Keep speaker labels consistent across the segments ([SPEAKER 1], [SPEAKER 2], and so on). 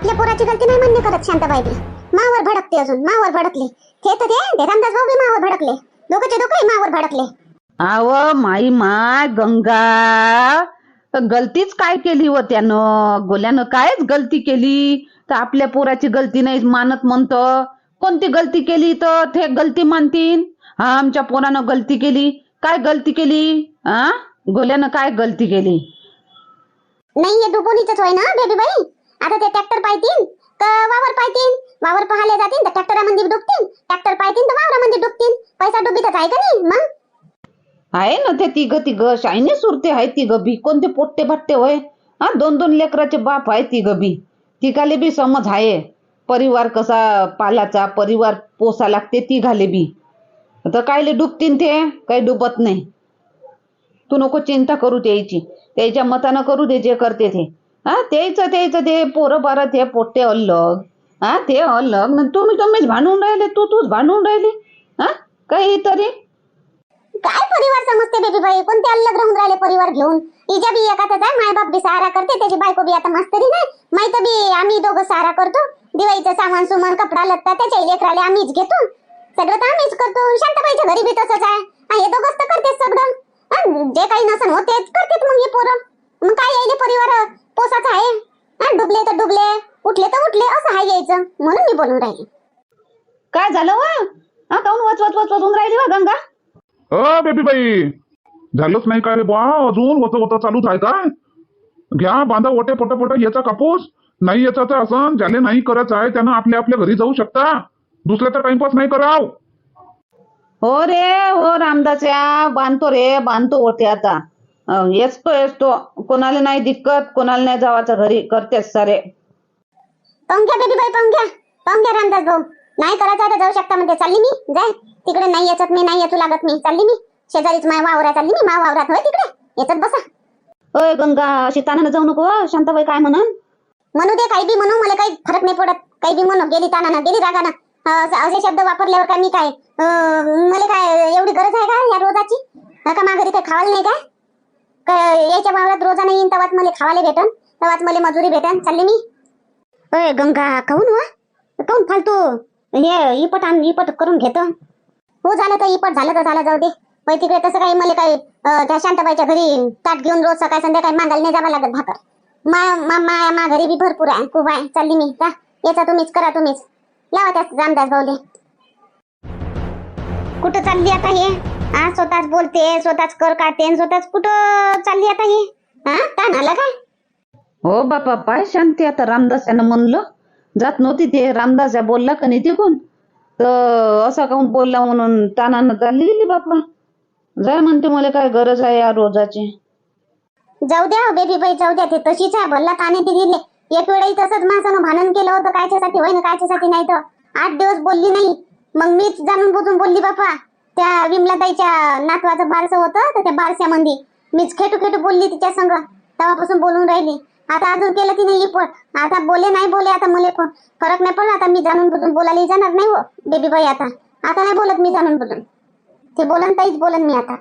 [SPEAKER 1] आपल्या पोराची गलती नाही मान्य करत शांताबाई बी मावर भडकते अजून मावर भडकले. ते तर ते रामदास भाऊ बी मावर भडकले. दोघंचे दोघंही मावर भडकले.
[SPEAKER 2] आव माई माय गंगा. गलतीच काय केली व त्यानं? गोल्यानं कायच गलती केली? तर आपल्या पोराची गलती नाही मानत म्हणतं. कोणती गलती केली तर? ते गलती मानतीन? हा आमच्या पोरानं गलती केली. काय गलती केली? हा गोल्यानं काय गलती केली?
[SPEAKER 1] नाही हे दुबोनीच होय ना बेबी बाई आता ते ट्रॅक्टर पाहतील तर वावर पाहतील वावर पाहले जातील तर ट्रॅक्टरामध्ये डुबतील ट्रॅक्टर पाहतील तर वावरामध्ये डुबतील. पैसा डुबीतच आहे का नाही मग?
[SPEAKER 2] आहे ना ते तिघ तिघ शाईने सुरते आहे तिघ बी. कोणते पोट्टे भट्टे होय? हा दोन दोन लेकराचे बाप आहे तिघ बी. तिघाले बी समज आहे. परिवार कसा पालाचा परिवार पोसा लागते तिघाले बी. तर कायले डुबतीन ते? काही डुबत नाही. तू नको चिंता करू त्याची. त्याच्या मतानं करू दे जे करते ते. हा तेच त्याचं ते पोरं बारा ते पोट्टे अलग. हा ते अलग. न तुम्ही तुम्हीच भांडून राहिले तू तूच भांडून राहिली. हा काही तरी.
[SPEAKER 1] काय परिवार समजते बेबी बाई? कोणते अलग राहून राहिले परिवार घेऊन? इजा बी एकातच आहे माय बाप बी सहारा करते त्याची बायको बी आता मस्तरी नाही माहीत बी आम्ही दोघं सहारा करतो. दिवाळीचं सामान सुमान कपडा लत्ता त्याच्या लेकराले आम्हीच घेतो. सगळं तर आम्हीच करतो. शांताबाईच्या घरी बी तसंच आहे. हा, हे दोघंच तर करतेच सगळं. हा, जे काही नसन होते तेच करतेत मग हे पोरं. मग काय यायले परिवार? पोसाचा आहे. हा, डुबले तर डुबले उठले तर उठले असं आहे यायचं. म्हणून मी बोलून राहिले.
[SPEAKER 2] काय झालं वा? हा काऊन वच वच वच वचून राहिली वा गंगा?
[SPEAKER 3] अ बेबी बाई झालंच नाही काय रे बा अजून होतं होतं चालूच आहे काय? घ्या बांधा ओटे पट पट याचा कापूस. नाही याचा तर असं ज्याले नाही करायचं आहे त्यानं आपल्या आपल्या घरी जाऊ शकता. दुसऱ्याचा टाइमपास नाही कराव.
[SPEAKER 2] हो रे हो रामदासया बांधतो रे बांधतो होते आता. येसतो येसतो कोणाला नाही दिक्कत कोणाला नाही जावाचं घरी करतेच सारे.
[SPEAKER 1] घ्या बेबी बाई पाहून घ्या रामदास भाऊ नाही करायचं आता जाऊ शकता म्हणते. चालली मी. जाय. तिकडे नाही याच्यात मी नाही याचू लागत मी. चालली मी. शेजारीच माय वावरा चालली मी. मा वावरात होय तिकडे? याच्यात बसा.
[SPEAKER 2] अय गंगा अशी तानानं जाऊ नको हं. शांताबाई काय म्हणन?
[SPEAKER 1] म्हणू दे काही बी म्हणू. मला काही फरक नाही पडत. काही बी म्हणू. गेली तानानं गेली रागानं. अं, असे- असे शब्द वापरल्यावर काय मी काय अं, मला काय एवढी गरज आहे का या रोजाची? अं, का माझ्या घरी काही खावायला नाही काय? का याच्या वावरात रोजानं येईन तेव्हाच मला खावायला भेटन तवाच मला मजुरी भेटन. चालली मी. अय गंगा काहून वा? काहून फालतू? हे इपट आण इपट करून घेतो. हो झालं तर इपट झालं तर झालं जाऊ दे. पण तिकडे तसं काही मला काही त्या शांताबाईच्या घरी ताट घेऊन रोज सकाळ संध्याकाळी मागायला नाही जावं लागत भाकर. मा मा मा मा घरी बी भरपूर आहे. खूप आहे. चालली मी का याचा तुम्हीच करा तुम्हीच. लावा त्या रामदास भाऊले. कुठं चालली आता हे? हा स्वतःच बोलते स्वतःच कर काढते आणि स्वतःच कुठं चालली आता हे? हा ताण आला काय?
[SPEAKER 2] हो बापा पाय शांती आता रामदासानं म्हणलं. जात नव्हती ते रामदास बोलला का नाही तिकून? तर असा काऊन बोलला म्हणून तानानं चालली गेली बापा. जाय म्हणते मला काय गरज आहे या रोजाची.
[SPEAKER 1] जाऊ द्या बेबी बाई जाऊ द्या ते तशीच आहे भल्ला ताने ती दिले एक वेळाही तसंच माणसानं भांडण केलं होतं कायच्यासाठी होय ना कायच्यासाठी नाही तर. आठ दिवस बोलली नाही. मग मीच जाणून बुजून बोलली बापा. त्या विमलाताईच्या नातवाचं बारसं होतं तर त्या बारशामध्ये मीच खेटू खेटू बोलली तिच्या संग. तेव्हापासून बोलून राहिली. आता अजून केलं तिने नाही आता बोले नाही बोले आता मला पण फरक नाही पडला आता मी जाणून बुजून बोलायला जाणार नाही हो बेबी बाई आता. आता नाही बोलत मी जाणून बुजून. ते बोलन ताईच बोलन मी आता.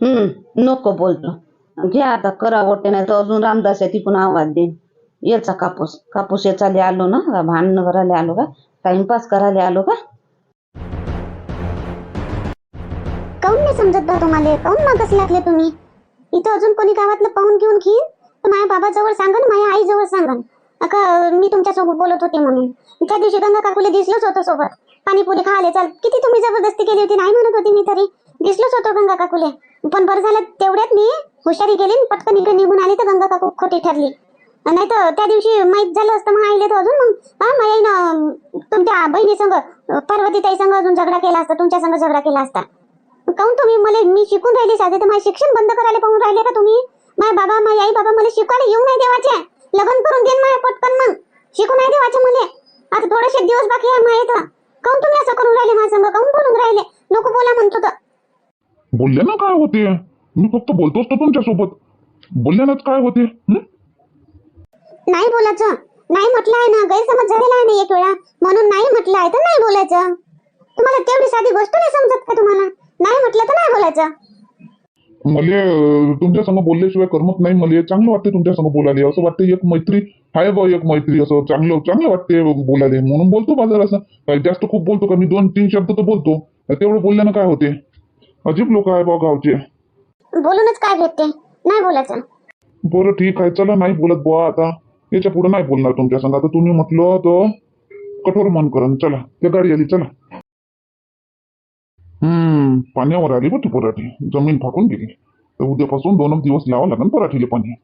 [SPEAKER 2] हम्म नको बोलतो. घ्या आता करा गोटे नाही तर अजून रामदास आहे तिकून आवाज देईन. याचा कापूस. कापूस याचा आलो ना का करायला आलो का? टाइमपास करायला आलो का?
[SPEAKER 1] काऊन नाही समजत बा तुम्हाला? काऊन मागच लागले तुम्ही? इथं अजून कोणी गावातलं पाहून घेऊन घेईन तर माझ्या बाबाजवळ सांगन माझ्या आईजवळ सांगन. अका मी तुमच्यासोबत बोलत होते म्हणून. त्या दिवशी गंगा काकुले दिसलोच होतं सोबत. पाणीपुरी खाले चाल. किती तुम्ही जबरदस्ती केली होती नाही म्हणत होती मी तरी. दिसलोच होतो गंगा काकुले. पण बरं झालं तेवढ्यात मी हुशारी गेली पटकन इकडे निघून आली तर गंगा काकू खोटी ठरली. नाही तर त्या दिवशी माहीत झालं असतं मग आईले तर अजून मग. हा माझ्या तुमच्या बहिणी संघ पार्वती ताई संग अजून झगडा केला असता तुमच्या संग झगडा केला असता. काऊन तुम्ही मला मी शिकून राहिली साधे? तर माझे शिक्षण बंद करायला पाहून राहिले का तुम्ही? माझ्या बाबा माझी आई बाबा मला शिकवायला येऊ नाही देवाचे. लग्न करून देईन माझ्या पटकन मग. शिकू नाही देवाचे मला. आता थोडेसे दिवस बाकी आहे माहीत काऊन तुम्ही असं करून राहिले माझ्या संग? काऊन बोलून राहिले? नको बोला म्हणतो तर.
[SPEAKER 3] बोलले ना काय होते? मी फक्त बोलतोच तो तुमच्यासोबत. बोलल्यानंच काय होते?
[SPEAKER 1] नाही बोलायचं. नाही म्हटलं आहे ना गैरसमज झालेला आहे ना एक वेळा. म्हणून नाही म्हटलं आहे तर नाही बोलायचं. तुम्हाला तेवढी साधी गोष्ट नाही समजत का तुम्हाला? नाही म्हटलं तर नाही बोलायचं.
[SPEAKER 3] मले तुमच्या संग बोलल्याशिवाय करमत नाही मला. चांगलं वाटते तुमच्या संग बोलायला. असं वाटतं एक मैत्री आहे बा एक मैत्री. असं चांगलं चांगलं वाटते बोलायला. म्हणून बोलतो बाजार असं. जास्त खूप बोलतो का? मी दोन तीन शब्द तर बोलतो. तेवढं बोलल्यानं काय होते? अजीब लोक आहे बा गावचे.
[SPEAKER 1] बोलूनच काय भेटते? नाही बोलायचं.
[SPEAKER 3] बरं ठीक आहे. चला नाही बोलत बुवा आता. याच्यापुढे नाही बोलणार तुमच्या संग. आता तुम्ही म्हटलं तर कठोर मन करण. चला त्या गाडी आली चला. हम्म. पाण्यावर आली बघ ती पराठी. जमीन फाकून गेली. तर उद्यापासून दोन दिवस लावा लागेल पराठीले पाणी.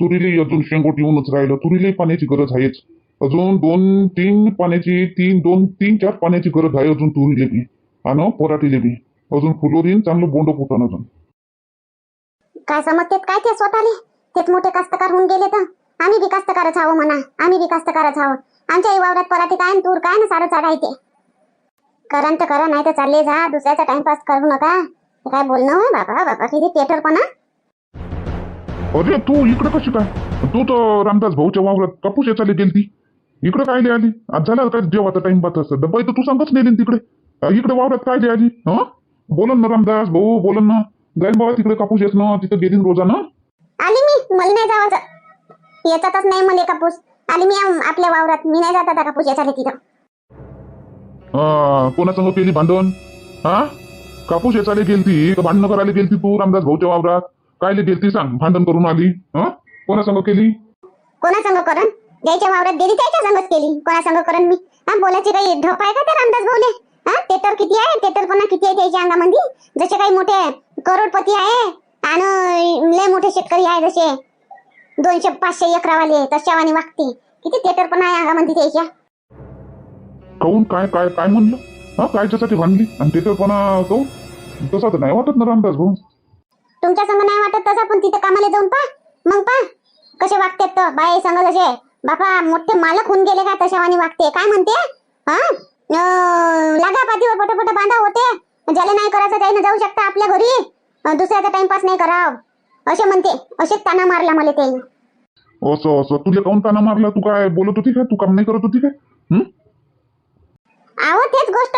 [SPEAKER 3] तुरीले अजून शेंगोट येऊनच राहिलं. तुरीले पाण्याची गरज आहेच. अजून दोन तीन पाण्याची तीन दोन तीन चार पाण्याची गरज आहे अजून तुरीले बी. आणि पराठीले बी. अजून फुलोरीन चांगलं बोंड फुटन अजून.
[SPEAKER 1] काय समजतेत? काय ते स्वतःले? तेच मोठे कास्तकार होऊन गेले तर? आम्ही बी कास्तकारच आहो म्हणा. आम्ही बी कास्तकारच आहो. आमच्याही वावरात पराठी काय तूर काय ना सारं चालायचे करा तर करा नाही तर चालले जा दुसऱ्याचा टाइमपास करू नका. हे काय बोलणं होय बाबा बाबा किती पेटरपणा
[SPEAKER 3] अरे तू इकडे कशी काय? तू तर रामदास भाऊच्या वावरात कापूस याचाले गेलती. इकडे काय आली? आज झाला काय जेवाचा टाइम पास असं? डब्बा तर तू सांगच नेली तिकडे. इकडे वावरात काय आली? हा? बोलन ना रामदास भाऊ बोलन ना. जाईल बाबा तिकडे कापूस येत ना तिथं गेली रोजानं.
[SPEAKER 1] आली मी मला नाही जावाचं. येतातच नाही मला कापूस. आली मी आपल्या वावरात. मी नाही जात आता कापूस याच्याले तिथं.
[SPEAKER 3] कोणासंग केली भांडण? हा? कापूस याचाले गेलती का भांडणं करायला गेलती तू रामदास भाऊच्या वावरात. कायले गेलती सांग भांडण करून आली हा? कोणासंग केली?
[SPEAKER 1] कोणासंग करण द्यायच्या वावरात गेली त्याच्या संगच केली. कोणासंग करण मी? हा बोलायची काही ढप आहे का त्या रामदास भाऊले? हा तर किती आहे टेटर पण किती आहे त्याच्या अंगामध्ये जसे काही मोठे करोडपती आहे आणि लय मोठे शेतकरी आहे जसे. दोनशे पाचशे एकरावाले तशावानी वागते. किती टेटर पण आहे अंगामध्ये त्याच्या?
[SPEAKER 3] काऊन काय काय काय म्हणलं? हा कायच्यासाठी भांडली? आणि ते तर पण काऊन तसं तर नाही वाटत ना रामदास भाऊ.
[SPEAKER 1] तुमच्या संग नाही वाटत तसा पण तिथं कामाला जाऊन पा मग पा कसे वागतात तर बाई संग जसे बापा मोठे मालक होऊन गेले का तशावानी वागते? काय म्हणते? हा? अं, लागा पाठीवर पट पट बांधा होते. ज्याला नाही करायचं त्याने जाऊ शकता आपल्या घरी. अं, दुसऱ्याचा टाइमपास नाही कराव. असे म्हणते. असे ताना मारला मला ते
[SPEAKER 3] असं असं. तुला काऊन ताना मारला? तू काय बोलत होती काय तू काम नाही करत होती काय हं?
[SPEAKER 1] आहो तेच गोष्ट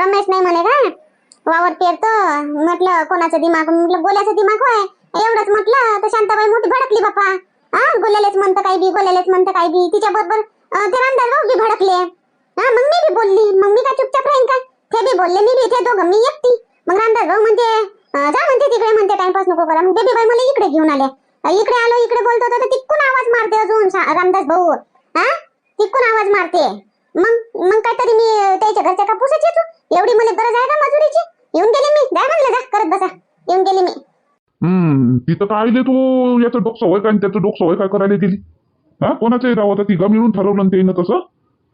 [SPEAKER 1] रमेश नाही म्हणे का वावर पेरतो म्हटलं कोणाचं दिमाग म्हटलं गोल्याचं दिमाग होय. एवढंच म्हटलं तर शांताबाई मोठी भडकली बापा हा गोल्यालेच म्हणतं काही बी गोल्यालेच म्हणतं काही बी. तिच्या बरोबर ते रामदार भाऊ बी भडकले. हा मग मी बी बोलली. मग मी काय चुपचाप राहीन का? ते बी बोलले मी बी ते दोघं मी एकटी. मग रामदास भाऊ म्हणते जा म्हणते तिकडे म्हणते टाइमपास नको करा. मग बेबी बाई मला इकडे घेऊन आले. इकडे आलो इकडे बोलतो तर तिकडून आवाज मारते अजून रामदास भाऊ. हा तिकडून आवाज मारते. मग मग काहीतरी मी त्याच्या घरच्या कापूसच येतो. एवढी मला गरज आहे का मजुरीची? येऊन गेले मी. जा म्हणलं जा करत बसा. येऊन गेले मी.
[SPEAKER 3] हम्म तिथं काय आले तू? याचं डोकं होय काय आणि त्याचं डोकं होय काय करायला गेली? हा कोणाचंही राव आता तिघा मिळून ठरवलं ना त्यानं तसं.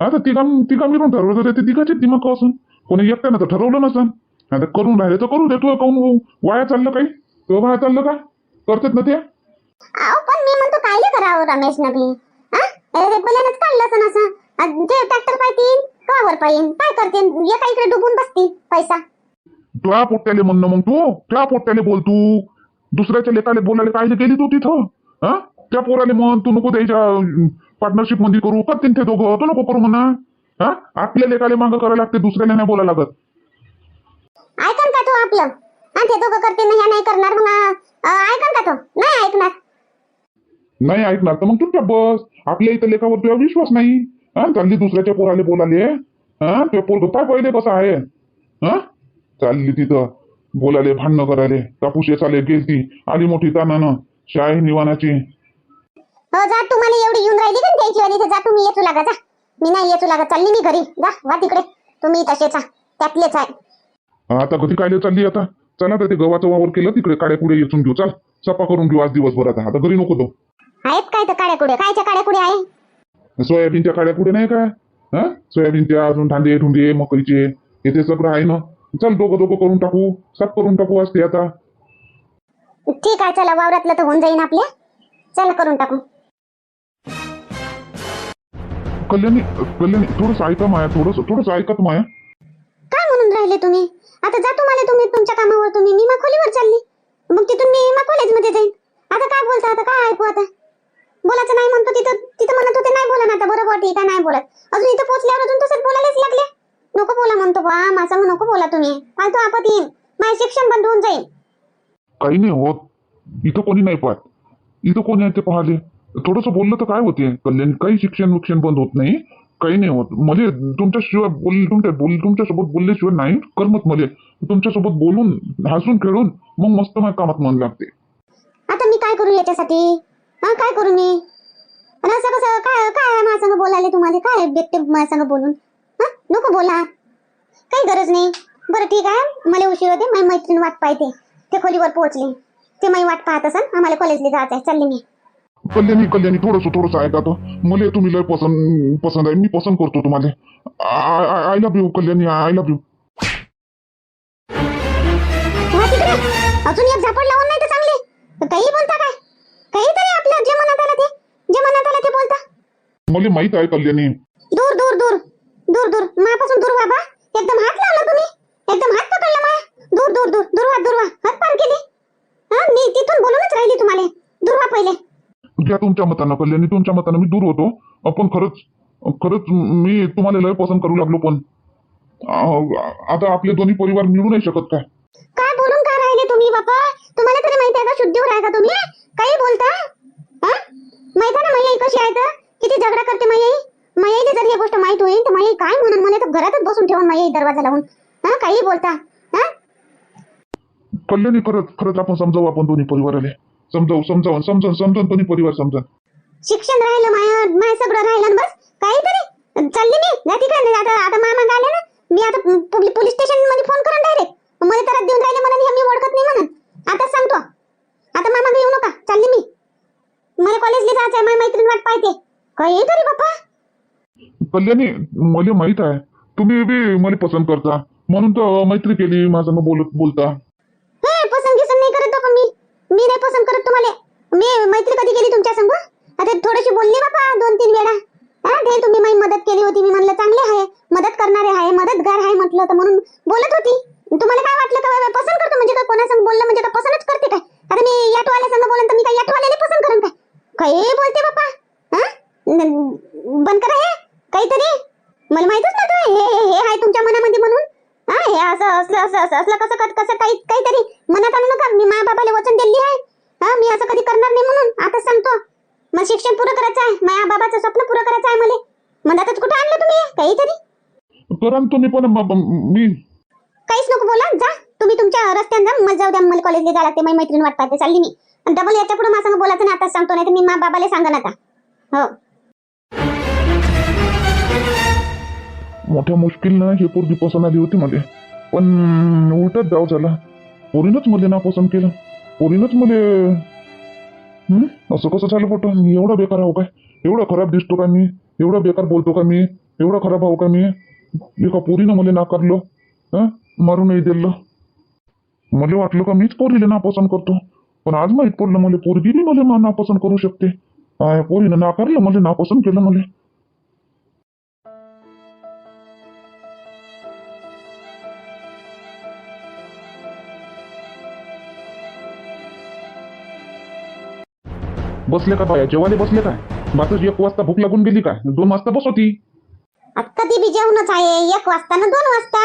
[SPEAKER 3] आता तिघा तिघा मिळून ठरवलं तर ते तिघाचे दिमाग असून. कोणी एकट्यानं तर ठरवलं नसन. आता करून राहिले तर करू दे तू काऊन वाया चाललं काही? तो वाया चाललं का? करतात ना ते?
[SPEAKER 1] पण मी म्हणतो कायले करावं रमेश नबी हा? काढलं असं जे ट्रॅक्टर पाहिजे कावर पाहिजे काय करते एका इकडे डुबून बसतील पैसा.
[SPEAKER 3] तुला पोट्याले म्हणणं मग तू? त्या पोट्याले बोल तू? दुसऱ्याच्या लेकाले बोलायला काय गेली तू तिथं? हा? त्या पोराले म्हण तू नको त्याच्या पार्टनरशिपमध्ये करू. करतील ते दोघं. तू नको करू म्हणा. हा? आपल्या लेकाले मागं करायला लागते दुसऱ्याला नाही बोलायला लागत.
[SPEAKER 1] ऐकन का तो आपलं? हा ते दोघं करते ना ह्या नाही करणार मग ऐकन का तो? नाही ऐकणार.
[SPEAKER 3] नाही ऐकणार तर मग चुपचाप बस. आपल्या इथं लेखावर तुझा विश्वास नाही. हा चालली दुसऱ्याच्या पोराले बोलाले हा ते पोरग पाय पहिले कसं आहे? हा? चालली तिथं बोलाले भांडणं करायले. कापूस चाले गेलती आली मोठी तानानं शाही निवानाची.
[SPEAKER 1] हो जा तुम्हाला एवढी येऊन राहिली का द्यायची वाली? तर जा तुम्ही येचू लागा जा. मी नाही येचू लागा चालली मी घरी. जा वा तिकडे. तुम्ही तसेच आहे त्यातलेच आहे.
[SPEAKER 3] आता कधी कायले चालली आता? चला तर ते गव्हाचं वावर केलं तिकडे काड्या पुढे येचून घेऊ. चाल सपा करून घेऊ आज दिवसभर आता आता घरी नको तो
[SPEAKER 1] आहेत काय तर काड्या कुडे कायच्या काड्या कुडे आहे?
[SPEAKER 3] सोयाबीनच्या काड्या पुढे नाही काय? हा? सोयाबीनच्या अजून धांदे ठुंदे मकईचे हे ते सगळं आहे ना? चल दोघं दोघं करून टाकू साफ करून टाकू आज ते आता.
[SPEAKER 1] ठीक आहे चला वावरातलं तर होऊन जाईन आपल्या. चला करून टाकू.
[SPEAKER 3] कल्याणी कल्याणी थोडस ऐका माया थोडस थोडस ऐकत माया.
[SPEAKER 1] काय म्हणून राहिले तुम्ही? आता जा तुम्हाला तुम्ही तुमच्या कामावर तुम्ही मी खोलीवर चालली. मग तिथून मी कॉलेजमध्ये जाईन. आता काय बोलता आता काय ऐकू आता? बोलायचं नाही म्हणतो तिथं तिथं म्हणत होते नाही बोला ना आता बरोबर ठीक आहे नाही बोलत. अजून इथं पोहोचल्यावर अजून तसंच बोलायलाच लागले. नको बोला म्हणतो बा माझं नको बोला तुम्ही. फालतू आपत येईन. माझे शिक्षण बंद होऊन जाईल
[SPEAKER 3] काही नाही होत. इथं कोणी नाही पाहत. इथं कोणी आहे ते पाहिले? थोडंसं बोललं तर काय होते? कल्याण काही शिक्षण विक्षण बंद होत नाही. काही नाही होत. म्हणजे तुमच्याशिवाय बोल तुमच्या बोल तुमच्यासोबत बोलल्याशिवाय नाही करमत मले. तुमच्यासोबत बोलून हसून खेळून मग मस्त माझ्या कामात मन लागते.
[SPEAKER 1] आता मी काय करू याच्यासाठी? हा काय करू मी? आणि असं कसं काय काय माझ्या संग बोलायला तुम्हाला? काय भेटते माझ्या संग बोलून? हा नको बोला. काही गरज नाही. बरं ठीक आहे. मला उशीर होते माझी मैत्रीण वाट पाहते. ते खोलीवर पोहोचले. ते माझी वाट पाहत असन आम्हाला कॉलेजला जायचं आहे चालले मी.
[SPEAKER 3] कल्याणी कल्याणी थोडंसं थोडंसं ऐका तो. मला तुम्ही लय पसंत पसंत आहे. मी पसंत करतो तुम्हाला. I love you Kalyani. I love you
[SPEAKER 1] अजून एक झापड लावून नाही तर चांगले. काही बोलता काय? काहीतरी आपलं जे मनात आलं ते जे मनात आलं ते बोलता
[SPEAKER 3] मला माहीत आहे कल्याणी.
[SPEAKER 1] दूर दूर दूर. दूर दूर. माझ्यापासून दूर व्हा बा. एकदम हात लावला तुम्ही. एकदम हात पकडला माया. दूर दूर दूर. दूर व्हा दूर व्हा. हात पार केले. हा मी तिथून बोलूनच राहिली तुम्हाला. दूर व्हा पहिले.
[SPEAKER 3] घ्या तुमच्या मतानं कल्याणी. तुमच्या मतानं मी दूर होतो. पण खरंच खरंच मी तुम्हाला लय पसंत करू लागलो पण. आता आपले दोन्ही परिवार मिळू नाही शकत काय?
[SPEAKER 1] काय बोलून काय राहिले तुम्ही बापा? तुम्हाला तरी माहिती आहे का शुद्धीवर आहे का तुम्ही? काही बोलता? हा? माहिती ना माई कशी आहे तर? किती झगडा करते माई माईला जर ही गोष्ट माहीत होईल तर माई काय म्हणून मला तर घरातच बसून ठेवून माई दरवाजा लावून. हा काही बोलता. हा?
[SPEAKER 3] कल्याणी खरंच खरंच आपण समजावू आपण दोन्ही परिवाराले. समजावू समजावून समजून समजून दोन्ही परिवार समजून
[SPEAKER 1] शिक्षण राहिलं माया माय सगळं राहिलं ना बस. काहीतरी. चालली मी. नाही तिकडे. नाही. आता आता मामा आले ना. मी आता पोलीस स्टेशनमध्ये फोन करून डायरेक्ट मला तर देऊन राहिले हे मी ओळखत नाही म्हणून. आता सांगतो. आता मामा येऊ नका. चालली मी. मला कॉलेजला जायचं आहे माझी मैत्रीण वाट पाहते काहीतरी बाप्पा
[SPEAKER 3] कल्याणी मला माहीत आहे. तुम्ही बी मला पसंत करता. म्हणून तर मैत्री केली माझं बोलत बोलता.
[SPEAKER 1] हे पसंत गिसंत नाही करत बापा मी. मी नाही पसंत करत तुम्हाला. मी मैत्री कधी केली तुमच्या संग? आता थोडीशी बोलली बापा दोन तीन वेळा हा ते तुम्ही माझी मदत केली होती मी म्हणलं चांगले आहे मदत करणारे आहे मदतगार आहे म्हटलं तर म्हणून बोलत होती तुम्हाला काय वाटलं का बाबा पसंत करतो म्हणजे काय कोणासंग बोललं म्हणजे काय पसंतच करते काय आता मी याटवाल्या संग बोलन तर मी काय याटवाल्याला पसंत करून काय काही बोलते बापा हा न- बंद करा हे काहीतरी मला माहितच नव्हतं हे हे- हे आहे तुमच्या मनामध्ये म्हणून हा हे असं असलं असं असं असलं कसं कसं कसं काही काहीतरी मनात आणू नका मी माझ्या बाबाला वचन दिली आहे हा मी असं कधी करणार नाही म्हणून आता सांगतो मला शिक्षण पुरं करायचं आहे माझ्या बाबाचं स्वप्न पुरं करायचं आहे मला मनातच कुठं काहीतरी?
[SPEAKER 3] करा तुम्ही पण म- म- मी
[SPEAKER 1] काहीच नको बोला जा. तुम्ही तुमच्या रस्त्याने जा. मला जाऊ द्या. मला कॉलेजला जायला लागते माझी मैत्रीण वाट पाहते. चालली मी. डबल याच्यापुढे माझ्या संग बोलायचं नाही. आता सांगतो नाही तर मी माझ्या बाबाला सांगा आता. हो.
[SPEAKER 3] मोठ्या मुश्किलनं हे पोरगी पसंत आली होती मला. पण उलटच जाव झाला. पोरीनंच मला ना पसंत केलं. पोरीनंच मला हं? असं कसं झालं पोट एवढा बेकार आहो काय? एवढा खराब दिसतो का मी? एवढा बेकार बोलतो का मी? एवढा खराब आहो का मी? एका पोरीनं मला नाकारलं हं? मारूनही दिलं. मला वाटलं का मीच पोरीला नापसंत करतो. पण आज माहीत पडलं मला पोरगी बी मला नापसंत करू शकते. आय, पोरीनं नाकारलं मला नापसंत केलं मला. बसले का बाया? जेवायला बसले काय? बातच एक वाजता भूक लागून गेली काय? दोन वाजता बस होती.
[SPEAKER 1] आता कधी बी जेवणच आहे. एक वाजता ना दोन वाजता.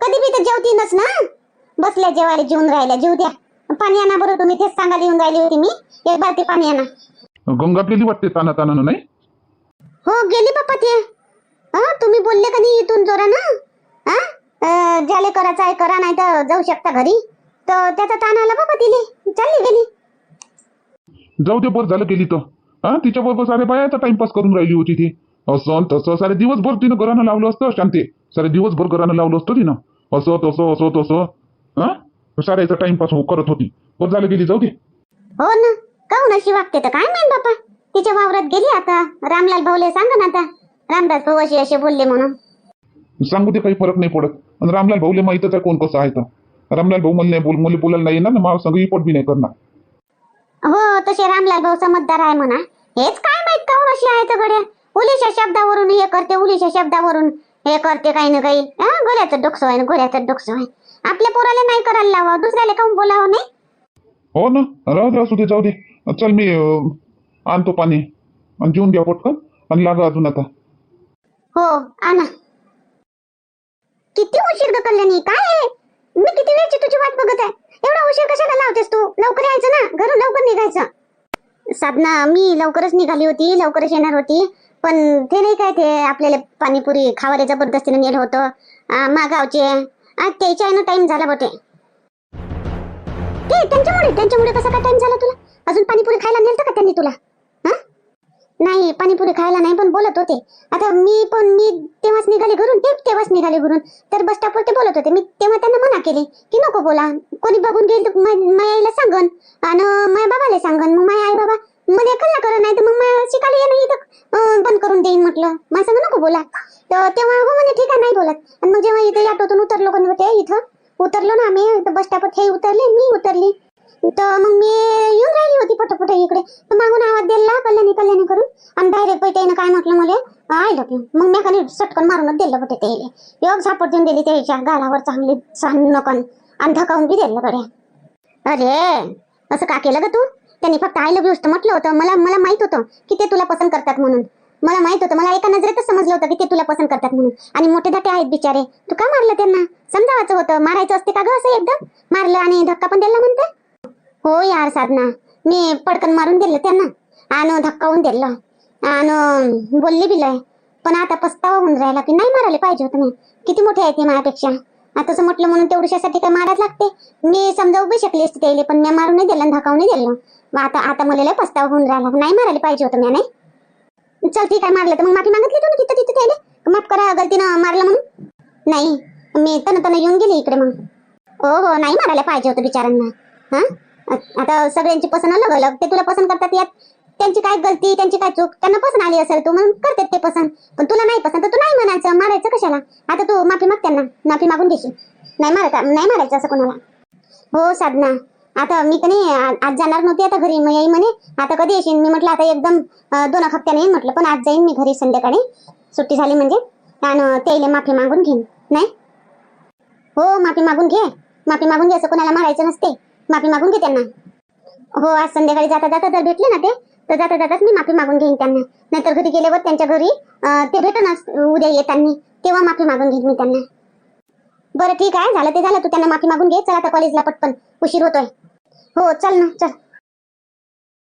[SPEAKER 1] कधी बी तर जेवतीनच ना. बसल्या जेवायला जेवून राहिल्या. जेव द्या. पाणी आणा बरं तुम्ही. तेच सांगायला येऊन राहिली होती मी. एक बार ते पाणी आणा.
[SPEAKER 3] गंगा गेली वाटते ताना तानानं नाही?
[SPEAKER 1] हो गेली बाप्पा ते. हा तुम्ही बोलले कधी इथून जोरा ना हा ज्याले करायचं आहे करा नाही तर जाऊ शकता घरी. तर त्याचा ताण आला बाबा तिले. चालली गेली.
[SPEAKER 3] जाऊ दे बरं झालं गेली तर. हा तिच्या बरोबर सारे बायाचा टाइमपास करून राहिली होती ती. असं न तसं. सारे दिवसभर तिनं घरानं लावलं असतं शांती. सारे दिवसभर घरानं लावलं असतं तिनं. असं तसं असं तसं. हा? साऱ्याचा टाइमपास हो करत होती. बरं झालं गेली जाऊ दे.
[SPEAKER 1] हो ना. काहून अशी वागते तर काय माहीत बापा? तिच्या वावरात गेली आता. रामलाल भाऊले सांगा ना आता. रामदास भाऊ असे असे बोलले म्हणून.
[SPEAKER 3] सांगू दे काही फरक नाही पडत. आणि रामलाल भाऊले माहितच आहे कोण कसं आहे तर. रामलाल भाऊ मला नाही बोल मला बोलायला नाही येणार ना मला संग रिपोर्ट बी नाही करणार.
[SPEAKER 1] हो तसे रामलाल भाऊ समजदार आहे म्हणा. हेच काय माहीत काहून अशी आहे तर गड्या उलीच्या शब्दावरून हे करते उलीच्या शब्दावरून हे करते काही ना काही. हा गोल्याचं डोकसं आहे ना गोल्याचं डोकसं आहे. आपल्या पोराला नाही करायला लावा दुसऱ्याला काहून बोलावं नाही?
[SPEAKER 3] हो ना राहू दे असू दे जाऊ दे. चल मी आणतो पाणी. आणि जेवून घ्या पटकन आणि लागा अजून आता.
[SPEAKER 1] हो आणा. किती उशीर ग कल्याणी काय आहे मी किती वेळची तुझी वाट बघत आहे? एवढा उशीर कशाला लावतेस तू? लवकर यायचं ना घरून लवकर निघायचं. साधना मी लवकरच निघाली होती लवकरच येणार होती. पण ते नाही काय ते आपल्याला पाणीपुरी खावायला जबरदस्तीने नेलं होतं. मागावचे. आ, त्याच्या यानं टाइम झाला बटे ते. त्यांच्यामुळे त्यांच्यामुळे कसा काय टाइम झाला तुला? अजून पाणीपुरी खायला नेलं का त्यांनी तुला? नाही पाणीपुरी खायला नाही पण बोलत होते. आता मी पण मी तेव्हाच निघाले घरून ते तेव्हाच निघाले घरून. तर बस स्टॉपवर ते बोलत होते. मी तेव्हा त्यांना मना केली की नको बोला. कोणी बघून गेल तर मा- आईला सांगन. आणि माया बाबाला सांगन. मग माया आई बाबा मध्ये कल्ला करत नाही तर मग शिकायला येणं इथं. बंद करून देईन म्हटलं. माझं सांग नको बोला. तर तेव्हा हो म्हणे ठीक आहे नाही बोलत. आणि मग जेव्हा इथे ऑटोतून उतरलो कोणी होते इथं उतरलो ना आम्ही बस स्टॉपवर हे उतरले मी उतरली. तर मग मी येऊन राहिली होती पटपट इकडे. तर मागून आवाज दिला कल्याणी कल्याणी करून. आणि डायरेक्ट पैठ्यानं काय म्हटलं मला आय लव्ह मग मी खाली सटकन मारूनच दिलं पटे ते योग झापट देऊन दिली त्याच्या गालावर चांगली सांग नकन आणि धकावून बी दिलं कडे अरे असं का केलं ग तू? त्यांनी फक्त आय लव्ह यूच म्हटलं होतं. मला मला माहीत होतं की ते तुला पसंत करतात म्हणून. मला माहीत होतं. मला एका नजरेतच समजलं होतं की ते तुला पसंत करतात म्हणून. आणि मोठे धाटे आहेत बिचारे. तू का मारलं त्यांना? समजावायचं होतं. मारायचं असते का ग असं एकदम मारलं आणि धक्का पण दिला म्हणते? हो यार साधना. मी पडकन मारून दिलं त्यांना. आणि धक्कावून दिलं. आणि बोलली बिलय पण आता पस्तावा होऊन राहिला की नाही मारायला पाहिजे होतं मी. किती मोठे आहे ते माझ्यापेक्षा. आता म्हटलं म्हणून तेवढ्यासाठी काय मारायला लागते? मी समजावू बी शकली असते त्याला पण मी मारून नाही दिलं धकावून नाही दिलं. मग आता आता मला लय पस्ताव होऊन राहिला. नाही मारायला पाहिजे होतं मी नाही चल ठीक आहे मारलं तर मग माफी मागितली तू तिथं तिथं त्याने माफ करा गलतीनं मारलं म्हणून. नाही मी तन तन येऊन गेली इकडे मग. हो हो नाही मारायला पाहिजे होतं बिचारांना हा? आता सगळ्यांची पसंत अलग अलग. ते तुला पसंत करतात यात. त्यांची काय गलती त्यांची काय चूक? त्यांना पसंत आली असेल तू म्हणून करतात ते पसंत. पण तुला नाही पसंत तर तू नाही म्हणायचं. मारायचं कशाला? आता तू माफी माग त्यांना. माफी मागून घेशील. नाही मारायचं नाही मारायचं असं कोणाला. हो साधना. आता मी नाही आज जाणार नव्हती आता घरी. मग येई म्हणे आता कधी येशील? मी म्हटलं आता एकदम अं, दोन एक हप्त्याने येईन म्हटलं. पण आज जाईन मी घरी संध्याकाळी. सुट्टी झाली म्हणजे. आणि त्याला माफी मागून घेईन. नाही? हो माफी मागून घे. माफी मागून घे असं कोणाला मारायचं नसते. माफी मागून घे त्यांना. हो आज संध्याकाळी जाता जाता जर भेटले ना ते तर जाता जाताच मी माफी मागून घेईन त्यांना. नाहीतर घरी गेल्यावर त्यांच्या घरी अं, ते भेटनच उद्या येताना. तेव्हा माफी मागून घेईन मी त्यांना. बरं ठीक आहे. झालं ते झालं. तू त्यांना माफी मागून घे. चला आता कॉलेजला पटकन उशीर होतोय. हो चल ना चल.